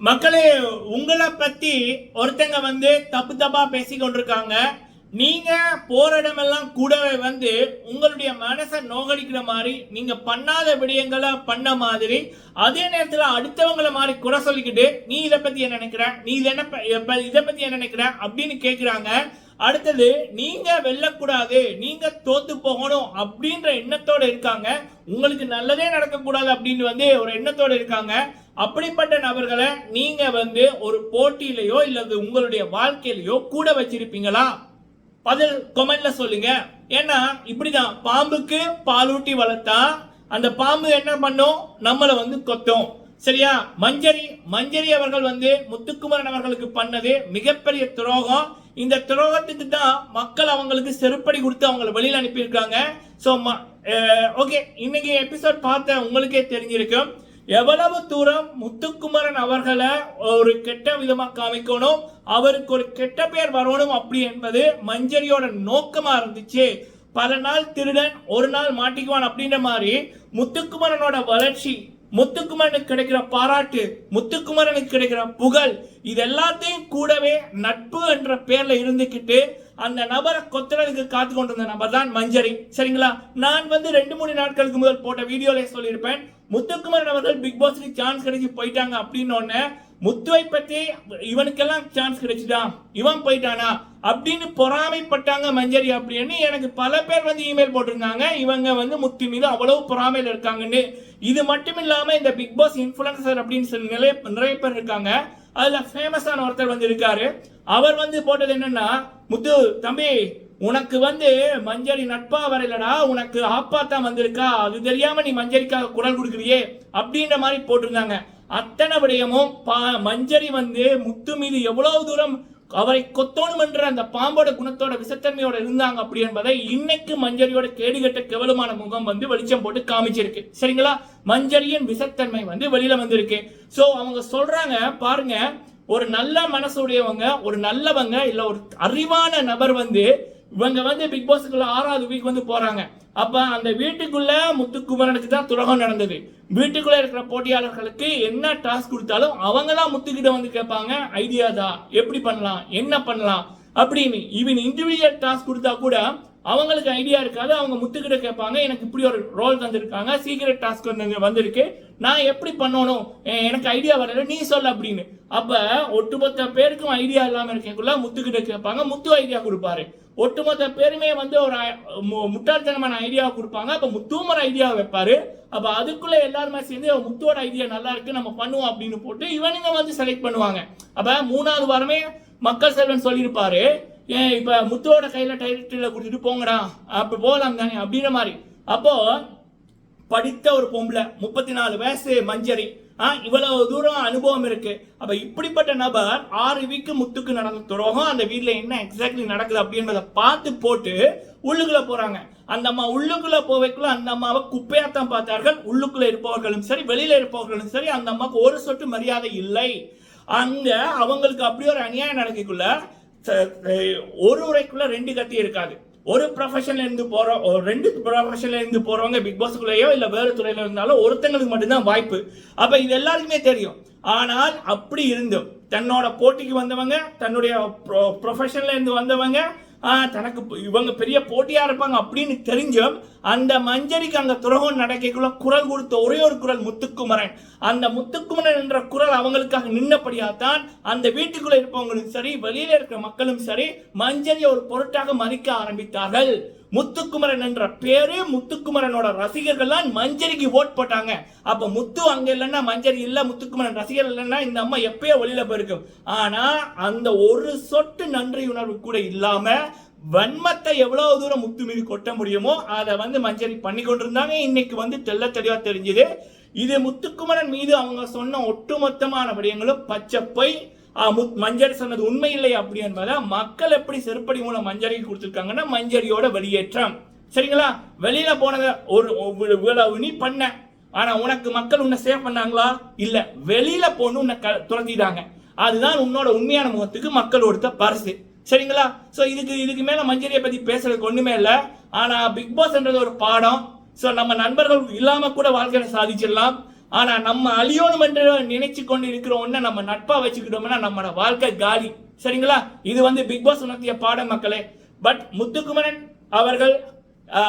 மக்களே உங்களை பத்தி ஒருத்தங்க வந்து தப்பு தப்பா பேசி கொண்டிருக்காங்க. நீங்க போற இடமெல்லாம் கூடவே வந்து உங்களுடைய மனசை நோகடிக்கிற மாதிரி நீங்க பண்ணாத விடயங்களை பண்ண மாதிரி அதே நேரத்துல அடுத்தவங்களை மாதிரி குறை சொல்லிக்கிட்டு நீ இதை பத்தி என்ன நினைக்கிற? நீ இதை என்ன இதை பத்தி என்ன நினைக்கிற? அப்படின்னு கேக்குறாங்க. அடுத்தது நீங்க வெல்லக்கூடாது. நீங்க தோத்து போகணும். அப்படின்ற எண்ணத்தோட இருக்காங்க. உங்களுக்கு நல்லதே நடக்கக்கூடாது. அப்படின்னு வந்து ஒரு எண்ணத்தோட இருக்காங்க. அப்படிப்பட்ட நபர்களை நீங்க வந்து ஒரு போட்டியிலையோ இல்லது உங்களுடைய வாழ்க்கையிலையோ கூட வச்சிருப்பீங்களா? பதில் கொமெண்ட்ல சொல்லுங்க. ஏன்னா இப்படிதான். பாம்புக்கு பாலூட்டி வளர்த்தா அந்த பாம்பு என்ன பண்ணும்? நம்மளை வந்து கொத்தும். சரியா? மஞ்சரி மஞ்சரி அவர்கள் வந்து முத்துக்குமரன் அவர்களுக்கு பண்ணது மிகப்பெரிய துரோகம். இந்த துரோகத்துக்கு தான் மக்கள் அவங்களுக்கு செருப்படி கொடுத்து அவங்களை வெளியில் அனுப்பியிருக்காங்க. ஸோ ஓகே இன்னைக்கு எபிசோட் பார்த்த உங்களுக்கே தெரிஞ்சிருக்கும். எவ்வளவு தூரம் முத்துக்குமரன் அவர்களை ஒரு கெட்ட விதமாக காமிக்கணும் அவருக்கு ஒரு கெட்ட பேர் வரணும் அப்படி என்பது மஞ்சரியோட நோக்கமா இருந்துச்சு. பல நாள் திருடன் ஒரு நாள் மாட்டிக்குவான் அப்படின்ற மாதிரி முத்துக்குமரனோட வளர்ச்சி முத்துக்குமரனுக்கு கிடைக்கிற பாராட்டு முத்துக்குமரனுக்கு கிடைக்கிற புகழ் இது எல்லாத்தையும் கூடவே நட்பு என்ற பேர்ல இருந்துக்கிட்டு அந்த நபரை கொத்துறதுக்கு காத்து கொண்டிருந்த நபர் தான் மஞ்சரி. சரிங்களா? நான் வந்து ரெண்டு மூணு நாட்களுக்கு முதல் போட்ட வீடியோல சொல்லியிருப்பேன். முத்துக்குமரன் அவர்கள் பிக் பாஸ்க்கு சான்ஸ் கிடைச்சி போயிட்டாங்க அப்படின்னு முத்துவை பத்தி இவனுக்கெல்லாம் சான்ஸ் கிடைச்சுதா? இவன் போயிட்டானா? அப்படின்னு பொறாமைப்பட்டாங்க மஞ்சரி அப்படின்னு எனக்கு பல பேர் வந்து இமெயில் போட்டிருந்தாங்க. இவங்க வந்து முத்து மீது அவ்வளவு பொறாமையில் இருக்காங்கன்னு. இது மட்டும் இல்லாம இந்த பிக் பாஸ் இன்ஃபுளுசர் அப்படின்னு சொல்லி நிறைய நிறைய பேர் இருக்காங்க. அதுல ஃபேமஸான ஒருத்தர் வந்து இருக்காரு. அவர் வந்து போட்டது என்னன்னா முத்து தம்பி உனக்கு வந்து மஞ்சரி நட்பா வரையலடா உனக்கு ஆப்பாத்தான் வந்திருக்கா. அது தெரியாம நீ மஞ்சரிக்காக குரல் கொடுக்குறியே அப்படின்ற மாதிரி போட்டிருந்தாங்க. அத்தனை விடயமும் பா- மஞ்சரி வந்து முத்து மீது எவ்வளவு தூரம் அவரை கொத்தோணும் என்ற அந்த பாம்போட குணத்தோட விசத்தன்மையோட இருந்தாங்க அப்படி என்பதை இன்னைக்கு மஞ்சரியோட கேடுகட்ட கேவலமான முகம் வந்து வெளிச்சம் போட்டு காமிச்சிருக்கு. சரிங்களா? மஞ்சரியின் விசத்தன்மை வந்து வெளியில வந்திருக்கு. சோ அவங்க சொல்றாங்க பாருங்க ஒரு நல்ல மனசுடையவங்க ஒரு நல்லவங்க இல்ல ஒரு அறிவான நபர் வந்து இவங்க வந்து பிக் பாஸ்க்குள்ள ஆறாவது வீக் வந்து போறாங்க. அப்ப அந்த வீட்டுக்குள்ள முத்துக்குமரனுக்கு தான் துலகம் நடந்தது. வீட்டுக்குள்ள இருக்கிற போட்டியாளர்களுக்கு என்ன டாஸ்க் கொடுத்தாலும் அவங்களாம் முத்துக்கிட்ட வந்து கேட்பாங்க ஐடியா தான் எப்படி பண்ணலாம்? என்ன பண்ணலாம்? அப்படின்னு ஈவன் இண்டிவிஜுவல் டாஸ்க் கொடுத்தா கூட அவங்களுக்கு ஐடியா இருக்காது. அவங்க முத்துக்கிட்ட கேட்பாங்க எனக்கு இப்படி ஒரு ரோல் தந்திருக்காங்க. சீக்கிரட் டாஸ்க் வந்து வந்திருக்கு. நான் எப்படி பண்ணணும்? எனக்கு ஐடியா வரல. நீ சொல்ல அப்படின்னு. அப்ப ஒட்டுமொத்த பேருக்கும் ஐடியா இல்லாம இருக்கக்குள்ள முத்துக்கிட்ட கேட்பாங்க. முத்து ஐடியா கொடுப்பாரு. ஒட்டுமொத்த பேருமே வந்து ஒரு முட்டாள்தனமான ஐடியா கொடுப்பாங்க. அப்போ முத்துமர் ஐடியாவை ஐடியா வைப்பாரு. அப்போ அதுக்குள்ளே எல்லாருமே சேர்ந்து முத்துவோட ஐடியா நல்லா இருக்கு நம்ம பண்ணுவோம் அப்படின்னு போட்டு இவனுங்க வந்து செலக்ட் பண்ணுவாங்க. அப்போ மூணாவது வாரமே மக்கள் செல்வன் சொல்லியிருப்பாரு. ஏன் இப்போ முத்துவோட கையில் டைட்டில் கொடுத்துட்டு போங்கடா. அப்போ போகலாம் தானே அப்படின்ற மாதிரி. அப்போ படித்த ஒரு பொம்பளை முப்பத்தி நாலு வயசு மஞ்சரி. இவ்வளவு தூரம் அனுபவம் இருக்கு. அப்ப இப்படிப்பட்ட நபர் ஆறு வீக்கு முத்துக்கு நடந்த துரோகம் அந்த வீட்டில் என்ன எக்ஸாக்ட்லி நடக்குது அப்படின்றத பார்த்து போட்டு உள்ளுக்குள்ள போறாங்க. அந்த அம்மா உள்ளுக்குள்ள போவைக்குள்ள அந்த அம்மாவை குப்பையாத்தான் பார்த்தார்கள். உள்ளுக்குள்ள இருப்பவர்களும் சரி வெளியில இருப்பவர்களும் சரி அந்த அம்மாவுக்கு ஒரு சொட்டு மரியாதை இல்லை. அங்க அவங்களுக்கு அப்படி ஒரு அநியாயம் நடக்கக்குள்ள ஒரு உரைக்குள்ள ரெண்டு கத்தி இருக்காது. ஒரு ப்ரொஃபஷன்ல இருந்து போறோம் ஒரு ரெண்டு ப்ரொஃபஷன்ல இருந்து போறவங்க பிக் பாஸ்க்குள்ளேயோ இல்ல வேறு துறையில இருந்தாலும் ஒருத்தங்களுக்கு மட்டும்தான் வாய்ப்பு. அப்ப இது எல்லாருக்குமே தெரியும். ஆனால் அப்படி இருந்தும் தன்னோட போட்டிக்கு வந்தவங்க தன்னுடைய ப்ரொஃபஷன்ல இருந்து வந்தவங்க தனக்கு இவங்க பெரிய போட்டியா இருப்பாங்க அப்படின்னு தெரிஞ்சும் அந்த மஞ்சரிக்கு அந்த துரோகம் நடக்கைக்குள்ள குரல் கொடுத்த ஒரே ஒரு குரல் முத்துக்குமரன். அந்த முத்துக்குமரன் என்ற குரல் அவங்களுக்காக நின்னபடியாத்தான் அந்த வீட்டுக்குள்ளே இருப்பவங்களும் சரி வெளியில இருக்கிற மக்களும் சரி மஞ்சரி ஒரு பொருட்டாக மதிக்க ஆரம்பித்தார்கள். முத்துக்குமரன் என்ற பேரு முத்துக்குமரனோட ரசிகர்கள்லாம் மஞ்சரிக்கு ஓட் போட்டாங்க. அப்ப முத்து அங்க இல்லைன்னா மஞ்சரி இல்ல முத்துக்குமரன் ரசிகர் இல்லைன்னா இந்த அம்மா எப்பயோ வெளியில போயிருக்கும். ஆனா அந்த ஒரு சொட்டு நன்றி உணர்வு கூட இல்லாம வன்மத்தை எவ்வளவு தூரம் முத்து மீது கொட்ட முடியுமோ அதை வந்து மஞ்சரி பண்ணி கொண்டிருந்தாங்க. இன்னைக்கு வந்து தெல்ல தெளிவா தெரிஞ்சுது. இது முத்துக்குமரன் மீது அவங்க சொன்ன ஒட்டுமொத்தமான விடயங்களும் பச்சை பொய் மஞ்சள் மஞ்சரி சொன்னது உண்மை இல்லை அப்படி என்பதை மக்கள் எப்படி செருப்படி மூலம் மஞ்சரிக்கு கொடுத்துருக்காங்கன்னா மஞ்சரியோட வெளியேற்றம். சரிங்களா? வெளியில போனத ஒரு இவ்வளவு நீ பண்ண. ஆனா உனக்கு மக்கள் உன்னை சேவ் பண்ணாங்களா? இல்ல. வெளியில போன்னு உன்னை க- துரத்திட்டாங்க. அதுதான் உன்னோட உண்மையான முகத்துக்கு மக்கள் கொடுத்த பரிசு. சரிங்களா? ஸோ இதுக்கு இதுக்கு மேல மஞ்சரியை பத்தி பேசுறதுக்கு ஒண்ணுமே இல்லை. ஆனா பிக் பாஸ்ன்றது ஒரு பாடம். ஸோ நம்ம நண்பர்கள் இல்லாம கூட வாழ்க்கையில சாதிச்சிடலாம். ஆனா நம்ம அழியணும் என்று நினைச்சு கொண்டு இருக்கிற நம்ம நட்பா வச்சுக்கிட்டோம்னா நம்மளோட வாழ்க்கை காலி. சரிங்களா? இது வந்து பிக் பாஸ் உணர்த்திய பாடம் மக்களே. பட் முத்துக்குமரன் அவர்கள்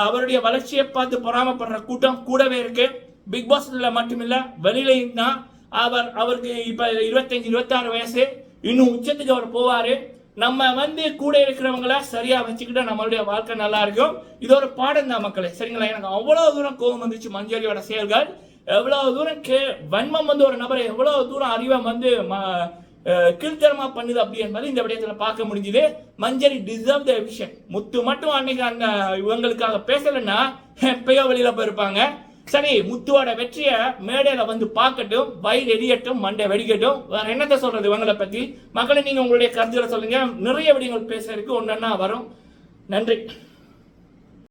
அவருடைய வளர்ச்சியை பார்த்து பொறாமப்படுற கூட்டம் கூடவே இருக்கு. பிக் பாஸ்ல மட்டுமில்ல வெளியிலையும் தான். அவர் அவருக்கு இப்ப இருபத்தஞ்சு இருபத்தாறு வயசு. இன்னும் உச்சத்துக்கு அவர் போவாரு. நம்ம வந்து கூட இருக்கிறவங்கள சரியா வச்சுக்கிட்டா நம்மளுடைய வாழ்க்கை நல்லா இருக்கும். இது ஒரு பாடம் தான் மக்களே. சரிங்களா? எனக்கு அவ்வளவு தூரம் கோபம் வந்துச்சு மஞ்சளியோட செயல்கள். எவ்வளவு தூரம் கே வன்மம் வந்து ஒரு நபரை எவ்வளவு தூரம் அறிவை வந்து ம- கீழ்த்தரமா பண்ணுது அப்படி என்பது இந்த விடயத்துல பார்க்க முடிஞ்சுது. மஞ்சரி டிசர்வ் த விஷன் முத்து மட்டும் அன்னைக்கு அந்த இவங்களுக்காக பேசலைன்னா எப்பயோ வெளியில போயிருப்பாங்க. சரி முத்துவோட வெற்றியை மேடையில வந்து பார்க்கட்டும் வயிறு எரியட்டும் மண்டை வெடிக்கட்டும். வேற என்னத்தை சொல்றது இவங்களை பத்தி? மக்களை நீங்க உங்களுடைய கருத்துக்களை சொல்லுங்க. நிறைய விடயங்கள் பேச இருக்கு ஒன்னொன்னா வரும். நன்றி.